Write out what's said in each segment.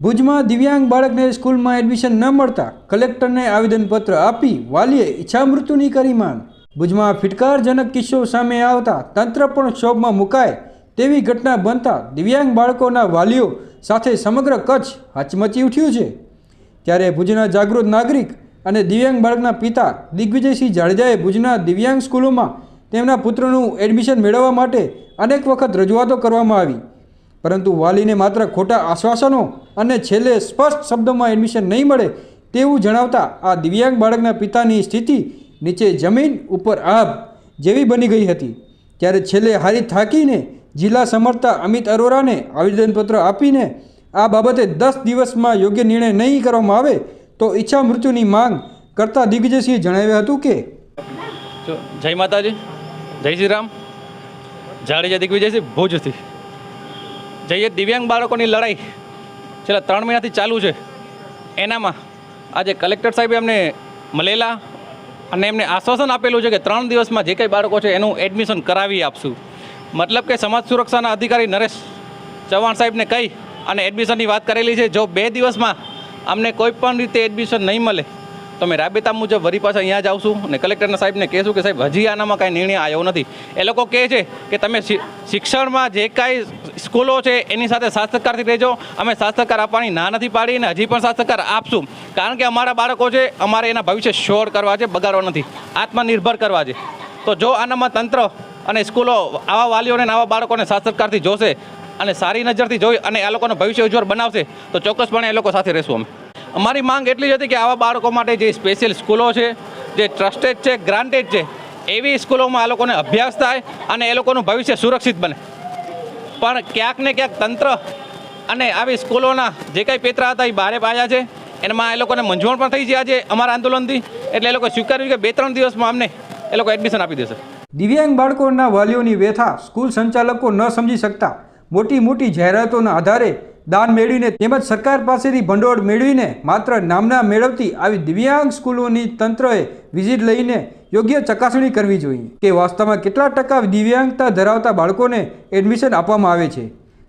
ભુજમાં દિવ્યાંગ બાળકને સ્કૂલમાં એડમિશન ન મળતા કલેક્ટરને આવેદનપત્ર આપી વાલીએ ઈચ્છા મૃત્યુની કરી માંગ. ભુજમાં ફિટકારજનક કિસ્સો સામે આવતા તંત્ર પણ શોભમાં મુકાય તેવી ઘટના બનતા દિવ્યાંગ બાળકોના વાલીઓ સાથે સમગ્ર કચ્છ હચમચી ઉઠ્યું છે. ત્યારે ભુજના જાગૃત નાગરિક અને દિવ્યાંગ બાળકના પિતા દિગ્વિજયસિંહ જાડેજાએ ભુજના દિવ્યાંગ સ્કૂલોમાં તેમના પુત્રનું એડમિશન મેળવવા માટે અનેક વખત રજૂઆતો કરવામાં આવી. પરંતુ વાલીને માત્ર ખોટા આશ્વાસનો અને છેલ્લે સ્પષ્ટ શબ્દોમાં એડમિશન નહીં મળે તેવું જણાવતા આ દિવ્યાંગ બાળકના પિતાની સ્થિતિ નીચે જમીન ઉપર આભ જેવી બની ગઈ હતી. ત્યારે છેલ્લે હારી થાકીને જિલ્લા સમર્થતા અમિત અરોરાને આવેદનપત્ર આપીને આ બાબતે દસ દિવસમાં યોગ્ય નિર્ણય નહીં કરવામાં આવે તો ઈચ્છા મૃત્યુની માંગ કરતા દિગ્વિજયસિંહે જણાવ્યું હતું કે જય માતાજી. જય શ્રી રામ. જાડેજા દિગ્વિજયસિંહ, ભુજથી. જઈએ દિવ્યાંગ બાળકોની લડાઈ. છેલ્લા ત્રણ મહિનાથી ચાલુ છે. એનામાં આજે કલેક્ટર સાહેબે અમને મળેલા અને એમને આશ્વાસન આપેલું છે કે ત્રણ દિવસમાં જે કંઈ બાળકો છે એનું એડમિશન કરાવી આપશું. મતલબ કે સમાજ સુરક્ષાના અધિકારી નરેશ ચૌહાણ સાહેબને કહી અને એડમિશનની વાત કરેલી છે. જો બે દિવસમાં અમને કોઈ પણ રીતે એડમિશન નહીં મળે તો અમે રાબેતા મુજબ વરી પાછા અહીંયા જ આવશું અને કલેક્ટરના સાહેબને કહેશું કે સાહેબ, હજી આનામાં કાંઈ નિર્ણય આવ્યો નથી. એ લોકો કહે છે કે તમે શિક્ષણમાં જે કાંઈ સ્કૂલો છે એની સાથે શાસ્ત્રકારથી રહેજો. અમે શાસ્ત્રકાર આપવાની ના નથી પાડી અને હજી પણ શાસ્ત્રકાર આપશું. કારણ કે અમારા બાળકો છે, અમારે એના ભવિષ્ય શ્યોર કરવા છે, બગાડવા નથી. આત્મનિર્ભર કરવા છે. તો જો આનામાં તંત્ર અને સ્કૂલો આવા વાલીઓને આવા બાળકોને શાસ્ત્રકારથી જોશે અને સારી નજરથી જોઈ અને આ લોકોનું ભવિષ્ય ઉજ્જવળ બનાવશે, તો ચોક્કસપણે એ લોકો સાથે રહેશું અમે. અમારી માંગ એટલી જ હતી કે આવા બાળકો માટે જે સ્પેશિયલ સ્કૂલો છે, જે ટ્રસ્ટેડ છે ગ્રાન્ટેડ છે, એવી સ્કૂલોમાં આ લોકોને અભ્યાસ થાય અને એ લોકોનું ભવિષ્ય સુરક્ષિત બને. પણ ક્યાંક ને ક્યાંક તંત્ર અને આવી સ્કૂલોના જે કંઈ પેતરા હતા એ બહારે પાયા છે. એમાં એ લોકોને મૂંઝવણ પણ થઈ છે અમારા આંદોલનથી. એટલે એ લોકો સ્વીકાર્યું કે બે ત્રણ દિવસમાં અમને એ લોકો એડમિશન આપી દેશે. દિવ્યાંગ બાળકોના વાલીઓની વ્યથા સ્કૂલ સંચાલકો ન સમજી શકતા. મોટી મોટી જાહેરાતોના આધારે દાન મેળવીને તેમજ સરકાર પાસેથી ભંડોળ મેળવીને માત્ર નામના મેળવતી આવી દિવ્યાંગ સ્કૂલોની તંત્રએ વિઝિટ લઈને યોગ્ય ચકાસણી કરવી જોઈએ કે વાસ્તવમાં કેટલા ટકા દિવ્યાંગતા ધરાવતા બાળકોને એડમિશન આપવામાં આવે છે.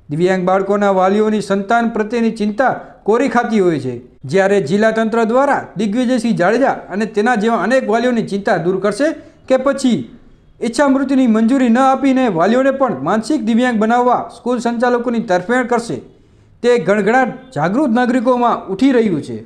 દિવ્યાંગ બાળકોના વાલીઓની સંતાન પ્રત્યેની ચિંતા કોરી ખાતી હોય છે. જ્યારે જિલ્લા તંત્ર દ્વારા દિગ્વિજયસિંહ જાડેજા અને તેના જેવા અનેક વાલીઓની ચિંતા દૂર કરશે કે પછી ઈચ્છા મૃત્યુની મંજૂરી ન આપીને વાલીઓને પણ માનસિક દિવ્યાંગ બનાવવા સ્કૂલ સંચાલકોની તરફેણ કરશે. તે ગણગણાટ જાગૃત નાગરિકોમાં ઉઠી રહ્યું છે.